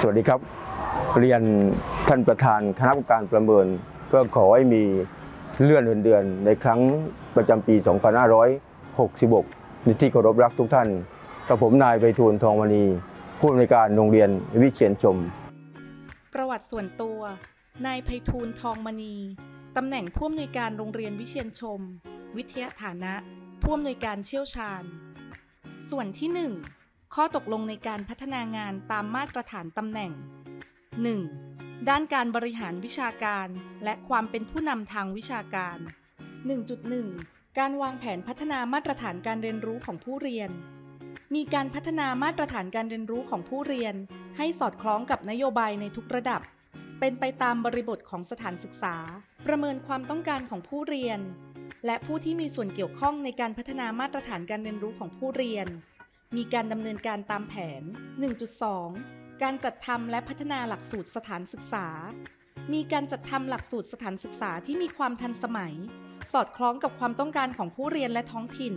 สวัสดีครับ เรียนท่านประธานคณะกรรมการประเมิน ก็ขอให้มีเลื่อนเงินเดือนในครั้งประจำปี 2566ในที่เคารพรักทุกท่านกับผมนายไพฑูรย์ทองมณีผู้อำนวยการโรงเรียนวิเชียนชม ประวัติส่วนตัว นายไพฑูรย์ทองมณีตำแหน่งผู้อำนวยการโรงเรียนวิเชียนชม วิทยาฐานะ ผู้อำนวยการเชี่ยวชาญ ส่วนที่ 1 ข้อตกลงในการพัฒนางานตามมาตรฐานตำแหน่ง 1. ด้านการบริหารวิชาการ และความเป็นผู้นำทางวิชาการ 1.1 การวางแผนพัฒนามาตรฐานการเรียนรู้ของผู้เรียน มีการพัฒนามาตรฐานการเรียนรู้ของผู้เรียน ให้สอดคล้องกับนโยบายในทุกระดับ เป็นไปตามบริบทของสถานศึกษา ประเมินความต้องการของผู้เรียน และผู้ที่มีส่วนเกี่ยวข้องในการพัฒนามาตรฐานการเรียนรู้ของผู้เรียน มีการดำเนินการตามแผน 1.2 การจัดทำและพัฒนาหลักสูตรสถานศึกษา มีการจัดทำหลักสูตรสถานศึกษาที่มีความทันสมัย สอดคล้องกับความต้องการของผู้เรียนและท้องถิ่น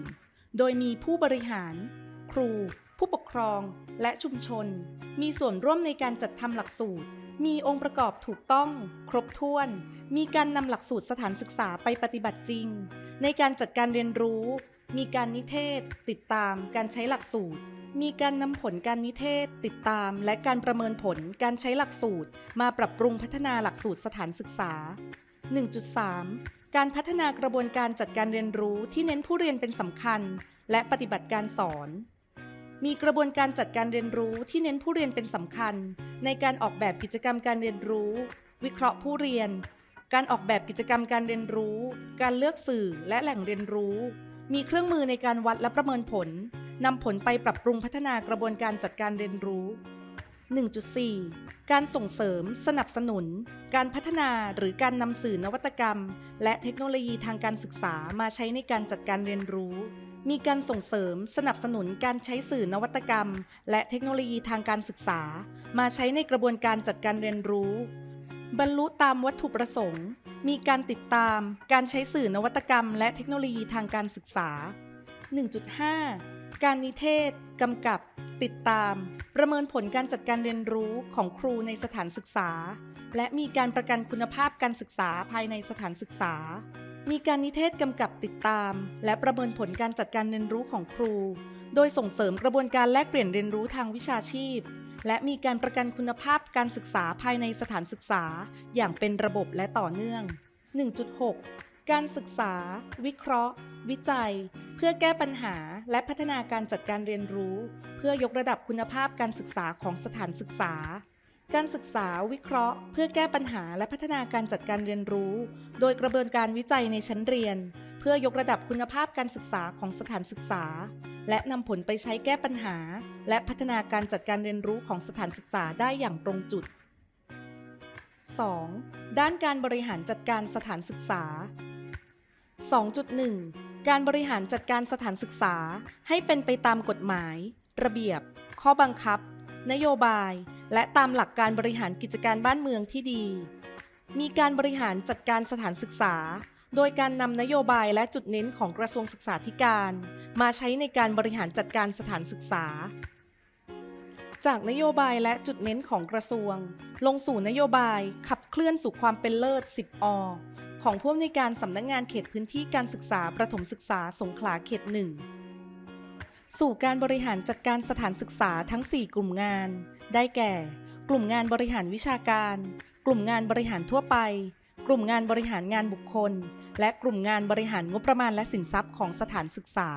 โดยมีผู้บริหาร ครู ผู้ปกครอง และชุมชน มีส่วนร่วมในการจัดทำหลักสูตร มีองค์ประกอบถูกต้อง ครบถ้วน มีการนำหลักสูตรสถานศึกษาไปปฏิบัติจริง ในการจัดการเรียนรู้ มีการนิเทศ ติดตาม การใช้หลักสูตร มีการนำผลการนิเทศ ติดตาม และการประเมินผลการใช้หลักสูตร มาปรับปรุงพัฒนาหลักสูตรสถานศึกษา 1.3 การพัฒนากระบวนการจัดการเรียนรู้ที่เน้นผู้เรียนเป็นสำคัญ และปฏิบัติการสอน มีกระบวนการจัดการเรียนรู้ที่เน้นผู้เรียนเป็นสำคัญ ในการออกแบบกิจกรรมการเรียนรู้ วิเคราะห์ผู้เรียน การออกแบบกิจกรรมการเรียนรู้ การเลือกสื่อและแหล่งเรียนรู้ มีเครื่องมือในการวัดและประเมินผลนำผลไปปรับปรุงพัฒนากระบวนการจัดการเรียนรู้ 1.4 การส่งเสริม สนับสนุน การพัฒนาหรือการนำสื่อนวัตกรรม และเทคโนโลยีทางการศึกษามาใช้ในการจัดการเรียนรู้ มีการส่งเสริม สนับสนุนการใช้สื่อนวัตกรรม และเทคโนโลยีทางการศึกษา มาใช้ในกระบวนการจัดการเรียนรู้ บรรลุตามวัตถุประสงค์ มีการติดตามการใช้สื่อนวัตกรรม และเทคโนโลยีทางการศึกษา 1.5 การนิเทศ กำกับ ติดตาม ประเมินผลการจัดการเรียนรู้ของครูในสถานศึกษา และมีการประกันคุณภาพการศึกษาภายในสถานศึกษา มีการนิเทศกำกับติดตาม และประเมินผลการจัดการเรียนรู้ของครู โดยส่งเสริมกระบวนการแลกเปลี่ยนเรียนรู้ทางวิชาชีพ และมีการประกันคุณภาพการศึกษาภายในสถานศึกษา อย่างเป็นระบบและต่อเนื่อง 1.6 การศึกษา วิเคราะห์ วิจัย เพื่อแก้ปัญหาและพัฒนาการจัดการเรียนรู้ เพื่อยกระดับคุณภาพการศึกษาของสถานศึกษาการศึกษาวิเคราะห์ เพื่อแก้ปัญหาและพัฒนาการจัดการเรียนรู้ โดยกระบวนการวิจัยในชั้นเรียน เพื่อยกระดับคุณภาพการศึกษาของสถานศึกษา และนำผลไปใช้แก้ปัญหา และพัฒนาการจัดการเรียนรู้ของสถานศึกษาได้อย่างตรงจุด 2. ด้านการบริหารจัดการสถานศึกษา 2.1 การบริหารจัดการสถานศึกษาให้เป็นไปตามกฎหมาย ระเบียบ ข้อบังคับ นโยบาย และตามหลักการบริหารกิจการบ้านเมืองที่ดี มีการบริหารจัดการสถานศึกษา โดยการนำนโยบายและจุดเน้นของกระทรวงศึกษาธิการ มาใช้ในการบริหารจัดการสถานศึกษา จากนโยบายและจุดเน้นของกระทรวง ลงสู่นโยบายขับเคลื่อนสู่ความเป็นเลิศ 10 อ ของผู้อำนวยการสำนักงงานเขตพื้นที่การศึกษาประถมศึกษาสงขลาเขตหนึ่งสู่การบริหารจัดการสถานศึกษาทั้ง 4 กลุ่มงาน ได้แก่ กลุ่มงานบริหารวิชาการ กลุ่มงานบริหารทั่วไป กลุ่มงานบริหารงานบุคคล และกลุ่มงานบริหารงบประมาณและสินทรัพย์ของสถานศึกษา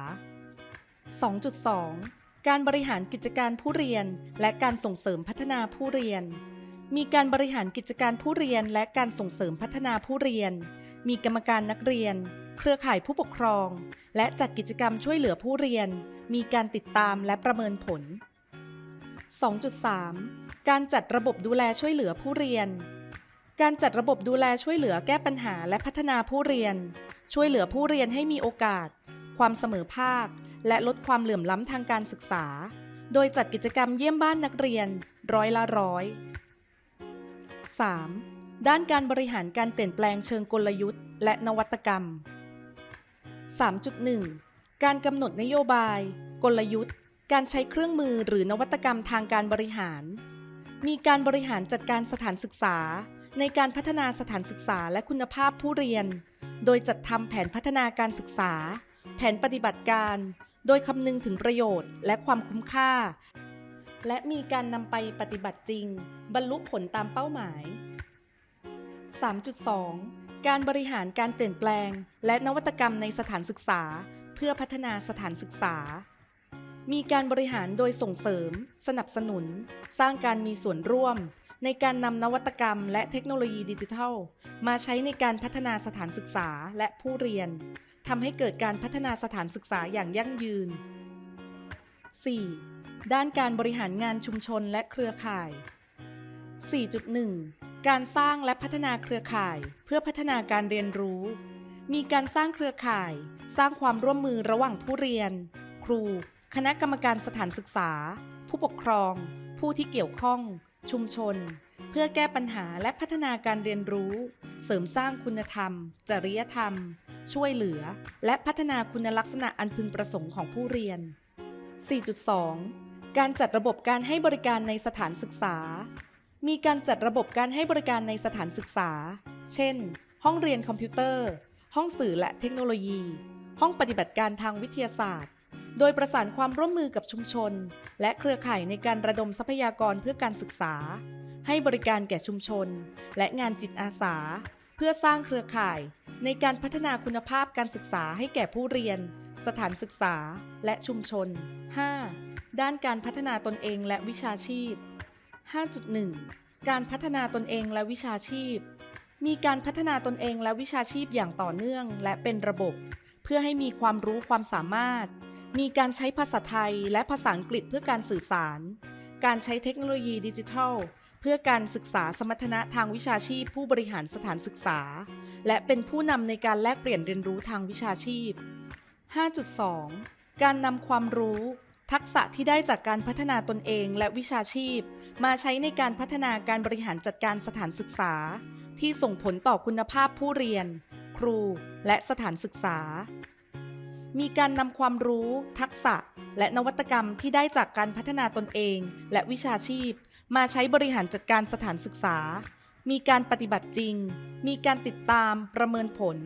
2.2 การบริหารกิจการผู้เรียน และการส่งเสริมพัฒนาผู้เรียน มีการบริหารกิจการผู้เรียน และการส่งเสริมพัฒนาผู้เรียน มีกรรมการนักเรียน เครือข่ายผู้ปกครอง และจัดกิจกรรมช่วยเหลือผู้เรียน มีการติดตามและประเมินผล 2.3 การจัดระบบดูแลช่วยเหลือผู้เรียน การจัดระบบดูแลช่วยเหลือแก้ปัญหาและพัฒนาผู้เรียน ช่วยเหลือผู้เรียนให้มีโอกาส ความเสมอภาค และลดความเหลื่อมล้ำทางการศึกษา โดยจัดกิจกรรมเยี่ยมบ้านนักเรียน ร้อยละร้อย 3. ด้านการบริหารการเปลี่ยนแปลงเชิงกลยุทธ์ และนวัตกรรม 3.1 การกำหนดนโยบาย กลยุทธ์ การใช้เครื่องมือหรือนวัตกรรมทางการบริหาร มีการบริหารจัดการสถานศึกษา ในการพัฒนาสถานศึกษาและคุณภาพผู้เรียน โดยจัดทำแผนพัฒนาการศึกษา แผนปฏิบัติการ โดยคำนึงถึงประโยชน์และความคุ้มค่า และมีการนำไปปฏิบัติจริง บรรลุผลตามเป้าหมาย 3.2 การบริหารการเปลี่ยนแปลง และนวัตกรรมในสถานศึกษา เพื่อพัฒนาสถานศึกษา มีการบริหารโดยส่งเสริม สนับสนุน สร้างการมีส่วนร่วม ในการนำนวัตกรรมและเทคโนโลยีดิจิทัล มาใช้ในการพัฒนาสถานศึกษาและผู้เรียนทำให้เกิดการพัฒนาสถานศึกษาอย่างยั่งยืน 4. ด้านการบริหารงานชุมชนและเครือข่าย 4.1 การสร้างและพัฒนาเครือข่าย เพื่อพัฒนาการเรียนรู้ มีการสร้างเครือข่าย สร้างความร่วมมือระหว่างผู้เรียน ครู คณะกรรมการสถานศึกษา ผู้ปกครอง ผู้ที่เกี่ยวข้อง ชุมชน เพื่อแก้ปัญหาและพัฒนาการเรียนรู้ เสริมสร้างคุณธรรม จริยธรรม ช่วยเหลือ และพัฒนาคุณลักษณะอันพึงประสงค์ของผู้เรียน 4.2 การจัดระบบการให้บริการในสถานศึกษา มีการจัดระบบการให้บริการในสถานศึกษา เช่น ห้องเรียนคอมพิวเตอร์ ห้องสื่อและเทคโนโลยี ห้องปฏิบัติการทางวิทยาศาสตร์ โดยประสานความร่วมมือกับชุมชน และเครือข่ายในการระดมทรัพยากรเพื่อการศึกษา ให้บริการแก่ชุมชน และงานจิตอาสา เพื่อสร้างเครือข่าย ในการพัฒนาคุณภาพการศึกษาให้แก่ผู้เรียน สถานศึกษา และชุมชน 5. ด้านการพัฒนาตนเองและวิชาชีพ 5.1 การพัฒนาตนเองและวิชาชีพ มีการพัฒนาตนเองและวิชาชีพอย่างต่อเนื่อง และเป็นระบบ เพื่อให้มีความรู้ความสามารถ มีการใช้ภาษาไทยและภาษาอังกฤษเพื่อการสื่อสาร การใช้เทคโนโลยีดิจิทัล เพื่อการศึกษาสมรรถนะทางวิชาชีพผู้บริหารสถานศึกษา และเป็นผู้นำในการแลกเปลี่ยนเรียนรู้ทางวิชาชีพ 5.2 การนำความรู้ ทักษะที่ได้จากการพัฒนาตนเองและวิชาชีพ มาใช้ในการพัฒนาการบริหารจัดการสถานศึกษา ที่ส่งผลต่อคุณภาพผู้เรียน ครู และสถานศึกษา มีการนำความรู้ ทักษะ และนวัตกรรมที่ได้จากการพัฒนาตนเอง และวิชาชีพ มาใช้บริหารจัดการสถานศึกษา มีการปฏิบัติจริง มีการติดตามประเมินผล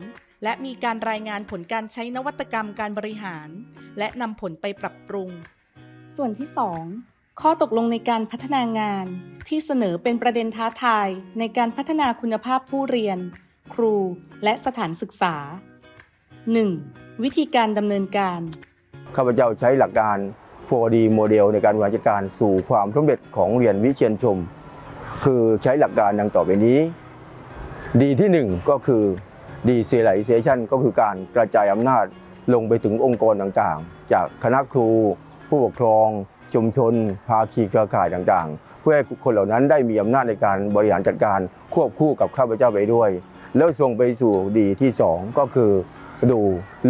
และมีการรายงานผลการใช้นวัตกรรมการบริหาร และนำผลไปปรับปรุง ส่วนที่ 2 ข้อตกลงในการพัฒนางาน ที่เสนอเป็นประเด็นท้าทายในการพัฒนาคุณภาพผู้เรียน ครู และสถานศึกษา 1. วิธีการดำเนินการ ข้าพเจ้าใช้หลักการ 4D โมเดลในการบริหารจัดการสู่ความสำเร็จของเรียนวิเชียนชม คือใช้หลักการดังต่อไปนี้ ดีที่ 1 ก็คือ decentralization ก็คือการกระจายอำนาจลงไปถึงองค์กรต่างๆ จากคณะครู ผู้ปกครอง ชุมชน ภาคีเครือข่ายต่างๆ เพื่อให้คนเหล่านั้นได้มีอำนาจในการบริหารจัดการควบคู่กับข้าพเจ้าไปด้วย แล้วส่งไปสู่ดีที่ 2 ก็คือ ดู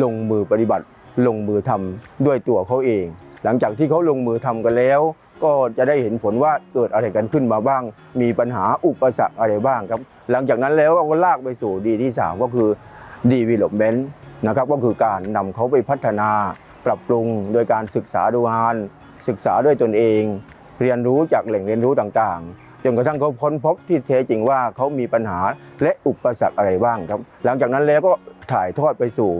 ลงมือปฏิบัติ ลงมือทำด้วยตัวเขาเอง หลังจากที่เขาลงมือทำกันแล้ว ก็จะได้เห็นผลว่าเกิดอะไรกันขึ้นมาบ้าง มีปัญหาอุปสรรคอะไรบ้างครับ หลังจากนั้นแล้วก็ลากไปสู่ดีที่ 3 ก็คือ development นะครับก็คือการนำเขาไปพัฒนาปรับปรุงโดยการศึกษาดูงาน ศึกษาด้วยตนเอง เรียนรู้จากแหล่งเรียนรู้ต่างๆ นกระทั่งเขาค้นพบที่แท้จริงว่าเขามีปัญหาและอุปสรรคอะไรบ้างครับ หลังจากนั้นแล้วก็ถ่ายทอดไปสู่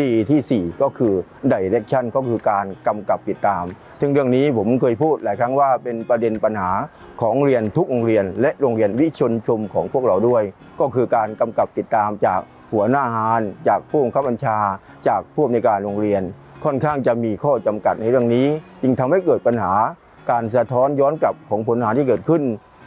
ดีทีสี่ 4 ก็คือ direction ก็คือการกำกับติดตาม ซึ่งเรื่องนี้ผมเคยพูดหลายครั้งว่าเป็นประเด็นปัญหาของเรียนทุกโรงเรียน และโรงเรียนวิชนชมของพวกเราด้วย ก็คือการกำกับติดตามจากหัวหน้างาน จากผู้บังคับบัญชา จากผู้อำนวยการโรงเรียน ค่อนข้างจะมีข้อจำกัดในเรื่องนี้ จึงทำให้เกิดปัญหาการสะท้อนย้อนกลับของผลงานที่เกิดขึ้น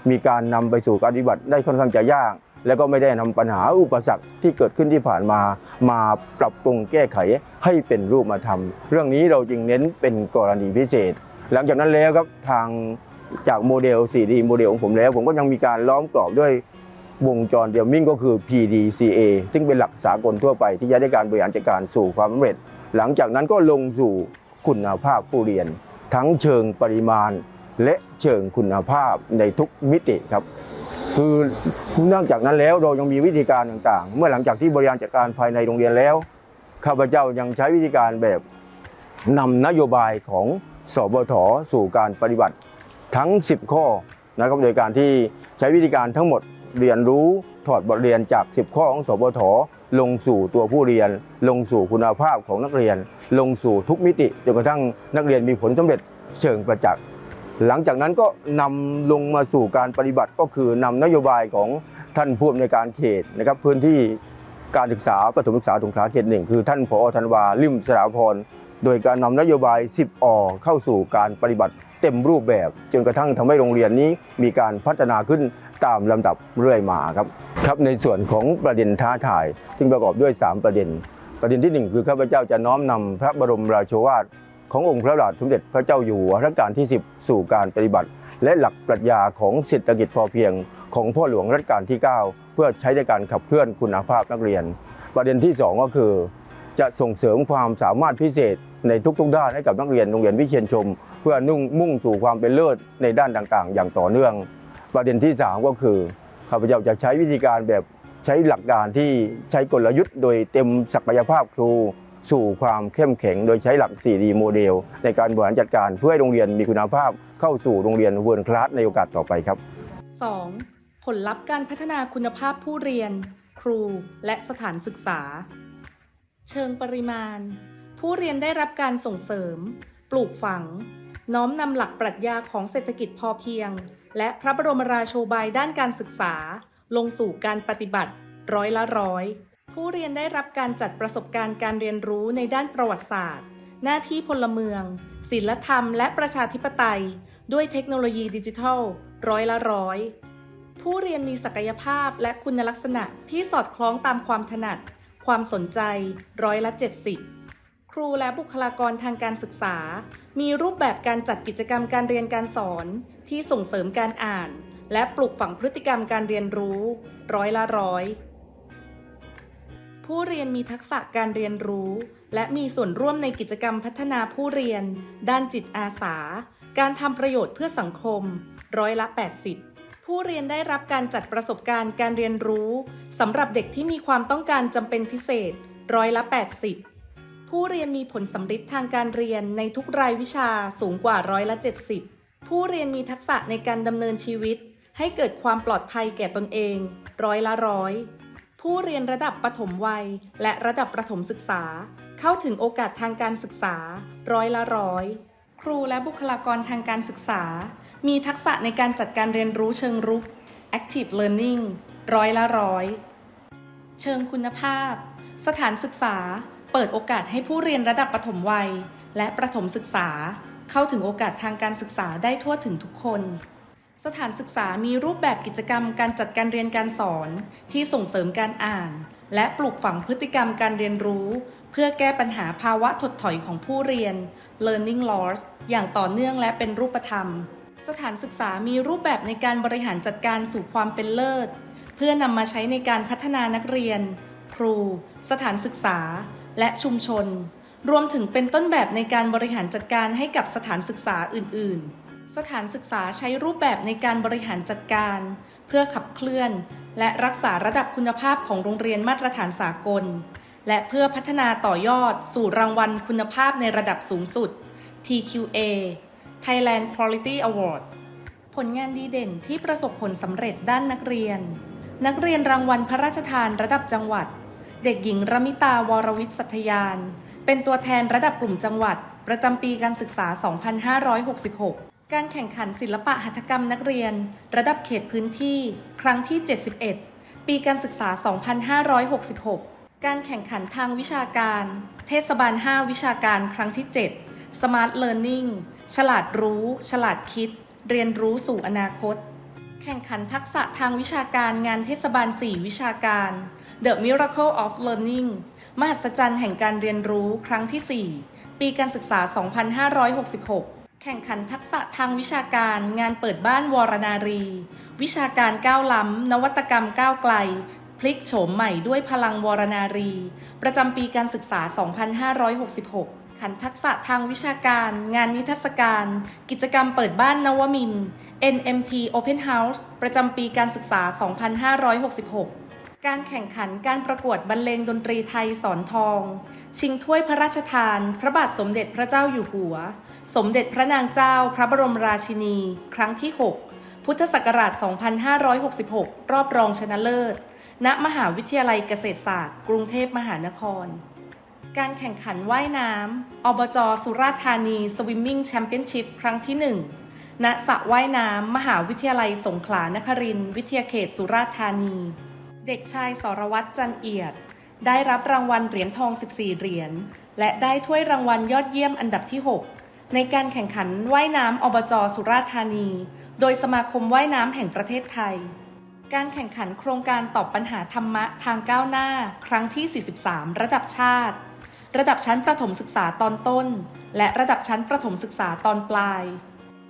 มีการนำไปสู่การปฏิบัติได้ค่อนข้างจะยาก และก็ไม่ได้นำปัญหาอุปสรรคที่เกิดขึ้นที่ผ่านมา มาปรับปรุงแก้ไขให้เป็นรูปมาทำเรื่องนี้เราจึงเน้นเป็นกรณีพิเศษ หลังจากนั้นแล้วครับทางจากโมเดล 4D โมเดลของผมแล้ว ผมก็ยังมีการล้อมกรอบด้วยวงจรเดียวมิ่งก็คือ PDCA ซึ่งเป็นหลักสากลทั่วไปที่จะได้การบริหารจัดการสู่ความสำเร็จ หลังจากนั้นก็ลงสู่คุณภาพผู้เรียน ทั้งเชิงปริมาณ และเชิงคุณภาพในทุกมิติครับ คือนอกจากนั้นแล้วเรายังมีวิธีการต่างๆ เมื่อหลังจากที่บริหารจัดการภายในโรงเรียนแล้วข้าพเจ้ายังใช้วิธีการแบบนำนโยบายของสบทสู่การปฏิบัติทั้ง 10 ข้อนะครับโดยการที่ใช้วิธีการทั้งหมดเรียนรู้ถอดบทเรียนจาก 10 ข้อของสบทลงสู่ตัวผู้เรียน ลงสู่คุณภาพของนักเรียน ลงสู่ทุกมิติจนกระทั่งนักเรียนมีผลสำเร็จเชิงประจักษ์ หลังจากนั้นก็นำลงมาสู่การปฏิบัติก็คือนำนโยบายของท่านผู้อำนวยการเขตนะครับพื้นที่การศึกษาประถมศึกษาสงขลาเขตหนึ่งคือท่านผอธันวาลิมสถาพรโดยการนำนโยบาย 10 อเข้าสู่การปฏิบัติเต็มรูปแบบ จนกระทั่งทำให้โรงเรียนนี้มีการพัฒนาขึ้นตามลำดับเรื่อยมาครับครับในส่วนของประเด็นท้าทายซึ่งประกอบด้วย 3 ประเด็น ประเด็นทีหนึ่1 คือข้าพเจ้าจะน้อมนำพระบรมราโชวาท ขององค์พระบาทสมเด็จพระเจ้าอยู่หัวรัชกาลที่ 10 สู่การปฏิบัติ และหลักปรัชญาของเศรษฐกิจพอเพียง ของพ่อหลวงรัชกาลที่ 9 เพื่อใช้ในการขับเคลื่อนคุณภาพนักเรียน ประเด็นที่ 2 ก็คือ จะส่งเสริมความสามารถพิเศษในทุกๆด้านให้กับนักเรียนโรงเรียนวิเชียนชม เพื่อนุ่งมุ่งสู่ความเป็นเลิศในด้านต่างๆ อย่างต่อเนื่อง ประเด็นที่ 3 ก็คือข้าพเจ้าจะใช้วิธีการแบบใช้หลักการที่ใช้กลยุทธ์โดยเต็มศักยภาพครู สู่ความเข้มแข็ง โดยใช้หลัก 4D โมเดล ในการบริหารจัดการเพื่อให้โรงเรียนมีคุณภาพ เข้าสู่โรงเรียนเวิร์นคลาสในโอกาสต่อไปครับ 2. ผลลัพธ์การพัฒนาคุณภาพผู้เรียน ครู และสถานศึกษา เชิงปริมาณ ผู้เรียนได้รับการส่งเสริม ปลูกฝัง น้อมนำหลักปรัชญาของเศรษฐกิจพอเพียง และพระบรมราโชบายด้านการศึกษา ลงสู่การปฏิบัติร้อยละร้อย ผู้เรียนได้รับการจัดประสบการณ์การเรียนรู้ในด้านประวัติศาสตร์ หน้าที่พลเมือง ศิลธรรม และประชาธิปไตย ด้วยเทคโนโลยีดิจิทัล ร้อยละร้อย ผู้เรียนมีศักยภาพและคุณลักษณะที่สอดคล้องตามความถนัด ความสนใจ ร้อยละ 70 ครูและบุคลากรทางการศึกษา มีรูปแบบการจัดกิจกรรมการเรียนการสอน ที่ส่งเสริมการอ่าน และปลูกฝังพฤติกรรมการเรียนรู้ ร้อยละร้อย ผู้เรียนมีทักษะการเรียนรู้ และมีส่วนร่วมในกิจกรรมพัฒนาผู้เรียน ด้านจิตอาสา การทำประโยชน์เพื่อสังคม ร้อยละ 80 ผู้เรียนได้รับการจัดประสบการณ์การเรียนรู้สำหรับเด็กที่มีความต้องการจำเป็นพิเศษ ร้อยละ 80 ผู้เรียนมีผลสำฤทธิ์ทางการเรียนในทุกรายวิชาสูงกว่าร้อยละ 70 ผู้เรียนมีทักษะในการดำเนินชีวิต ให้เกิดความปลอดภัยแก่ตนเอง ร้อยละร้อย ผู้เรียนระดับปฐมวัย และระดับประถมศึกษา เข้าถึงโอกาสทางการศึกษา ร้อยละร้อย ครูและบุคลากรทางการศึกษา มีทักษะในการจัดการเรียนรู้เชิงรุก active learning ร้อยละร้อย เชิงคุณภาพ สถานศึกษา เปิดโอกาสให้ผู้เรียนระดับปฐมวัย และประถมศึกษา เข้าถึงโอกาสทางการศึกษาได้ทั่วถึงทุกคน สถานศึกษามีรูปแบบกิจกรรมการจัดการเรียนการสอน ที่ส่งเสริมการอ่าน และปลูกฝังพฤติกรรมการเรียนรู้ เพื่อแก้ปัญหาภาวะถดถอยของผู้เรียน learning loss อย่างต่อเนื่องและเป็นรูปธรรม สถานศึกษามีรูปแบบในการบริหารจัดการสู่ความเป็นเลิศ เพื่อนำมาใช้ในการพัฒนานักเรียน ครู สถานศึกษา และชุมชน รวมถึงเป็นต้นแบบในการบริหารจัดการให้กับสถานศึกษาอื่น ๆ สถานศึกษาใช้รูปแบบในการบริหารจัดการ เพื่อขับเคลื่อน และรักษาระดับคุณภาพของโรงเรียนมาตรฐานสากล และเพื่อพัฒนาต่อยอดสู่รางวัลคุณภาพในระดับสูงสุด TQA Thailand Quality Award ผลงานดีเด่นที่ประสบผลสำเร็จด้านนักเรียน นักเรียนรางวัลพระราชทานระดับจังหวัด เด็กหญิงรมิตาวรวิทย์สัทยาน เป็นตัวแทนระดับกลุ่มจังหวัด ประจำปีการศึกษา 2566 การแข่งขันศิลปะหัตถกรรมนักเรียน ระดับเขตพื้นที่ ครั้งที่ 71 ปีการศึกษา 2566 การแข่งขันทางวิชาการ เทศบาล 5 วิชาการครั้งที่ 7 Smart Learning ฉลาดรู้ ฉลาดคิด เรียนรู้สู่อนาคต แข่งขันทักษะทางวิชาการงานเทศบาล 4 วิชาการ The Miracle of Learning มหัศจรรย์แห่งการเรียนรู้ครั้งที่ 4 ปีการศึกษา 2566 แข่งขันทักษะทางวิชาการงานเปิดบ้านวรนารี วิชาการก้าวล้ำ นวัตกรรมก้าวไกล พลิกโฉมใหม่ด้วยพลังวรนารี ประจำปีการศึกษา 2566 ขันทักษะทางวิชาการ งานนิทรรศการ กิจกรรมเปิดบ้านนวมิน NMT Open House ประจำปีการศึกษา 2566 การแข่งขันการประกวดบรรเลงดนตรีไทยสอนทอง ชิงถ้วยพระราชทาน พระบาทสมเด็จพระเจ้าอยู่หัว สมเด็จพระนางเจ้าพระบรมราชินี ครั้งที่ 6 พุทธศักราช 2566 รอบรองชนะเลิศ ณ มหาวิทยาลัยเกษตรศาสตร์ กรุงเทพมหานคร การแข่งขันว่ายน้ำ อบจ สุราษฎร์ธานีสวิมมิ่งแชมเปี้ยนชิพครั้งที่ 1 ณ สระว่ายน้ำ มหาวิทยาลัยสงขลานครินทร์วิทยาเขตสุราษฎร์ธานี เด็กชายสรวัตรจันเอียด ได้รับรางวัลเหรียญทอง 14 เหรียญ และได้ถ้วยรางวัลยอดเยี่ยมอันดับที่ 6 ในการแข่งขันว่ายน้ำอบจสุราษฎร์ธานี โดยสมาคมว่ายน้ำแห่งประเทศไทย การแข่งขันโครงการตอบปัญหาธรรมะทางก้าวหน้า ครั้งที่ 43 ระดับชาติ ระดับชั้นประถมศึกษาตอนต้น และระดับชั้นประถมศึกษาตอนปลาย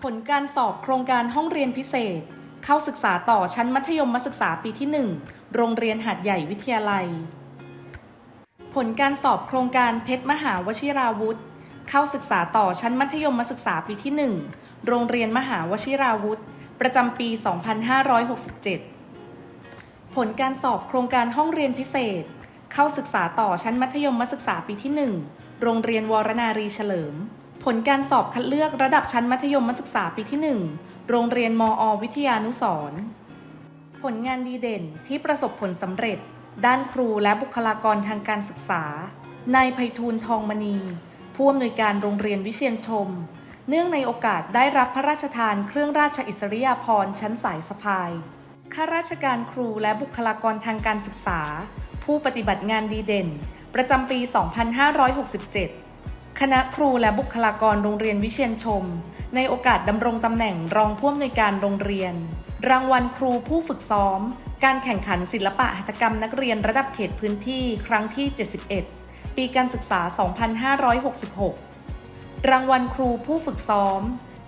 ผลการสอบโครงการห้องเรียนพิเศษ เข้าศึกษาต่อชั้นมัธยมศึกษาปีที่ 1 โรงเรียนหาดใหญ่วิทยาลัย ผลการสอบโครงการเพชรมหาวชิราวุธ เข้าศึกษาต่อชั้นมัธยมศึกษาปีที่ 1 โรงเรียนมหาวชิราวุธ ประจำปี 2567 ผลการสอบโครงการห้องเรียนพิเศษ เข้าศึกษาต่อชั้นมัธยมศึกษาปีที่ 1 โรงเรียนวรนารีเฉลิม ผลการสอบคัดเลือกระดับชั้นมัธยมศึกษาปีที่ 1 โรงเรียนมอ วิทยานุสร์ผลงานดีเด่นที่ประสบผลสำเร็จ ด้านครูและบุคลากรทางการศึกษานายไพฑูรย์ทองมณี ผู้อำนวยการโรงเรียนวิเชียนชม เนื่องในโอกาสได้รับพระราชทานเครื่องราชอิสริยาภรณ์ชั้นสายสะพาย ข้าราชการครูและบุคลากรทางการศึกษา ผู้ปฏิบัติงานดีเด่น ประจำปี 2567 คณะครูและบุคลากรโรงเรียนวิเชียนชม ในโอกาสดำรงตำแหน่งรองผู้อำนวยการโรงเรียน รางวัลครูผู้ฝึกซ้อม การแข่งขันศิลปะหัตถกรรมนักเรียนระดับเขตพื้นที่ครั้งที่ 71 ปีการศึกษา 2566 รางวัลครูผู้ฝึกซ้อม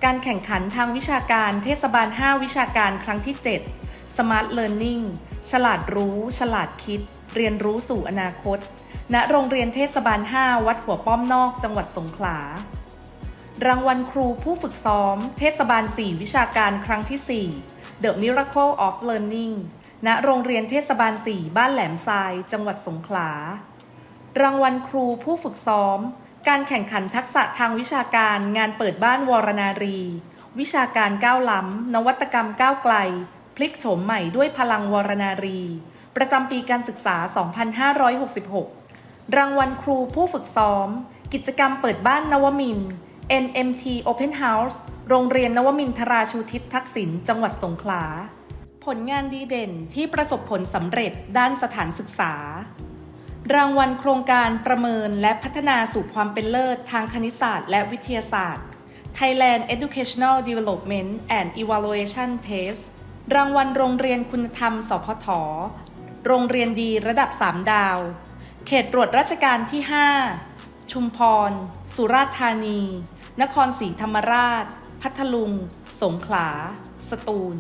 การแข่งขันทางวิชาการเทศบาล 5 วิชาการครั้งที่ 7 Smart Learning ฉลาดรู้ ฉลาดคิด เรียนรู้สู่อนาคต ณ โรงเรียนเทศบาล 5 วัดหัวป้อมนอก จังหวัดสงขลา รางวัลครูผู้ฝึกซ้อม เทศบาล 4 วิชาการครั้งที่ 4 The Miracle of Learning ณ โรงเรียนเทศบาล 4 บ้านแหลมทราย จังหวัดสงขลา รางวัลครูผู้ฝึกซ้อม การแข่งขันทักษะทางวิชาการงานเปิดบ้านวรนารี วิชาการก้าวล้ำ นวัตกรรมก้าวไกล พลิกโฉมใหม่ด้วยพลังวรนารี ประจำปีการศึกษา 2566 รางวัลครูผู้ฝึกซ้อม กิจกรรมเปิดบ้านนวมิน NMT Open House โรงเรียนนวมินทราชูทิศทักษิณจังหวัดสงขลา ผลงานดีเด่นที่ประสบผลสำเร็จด้านสถานศึกษา รางวัลโครงการประเมินและพัฒนาสู่ความเป็นเลิศทางคณิตศาสตร์และวิทยาศาสตร์ Thailand Educational Development and Evaluation Test รางวัลโรงเรียนคุณธรรม สพท โรงเรียนดีระดับ 3 ดาว เขตตรวจราชการที่ 5 ชุมพร สุราษฎร์ธานี นครศรีธรรมราช พัทลุง สงขลา สตูล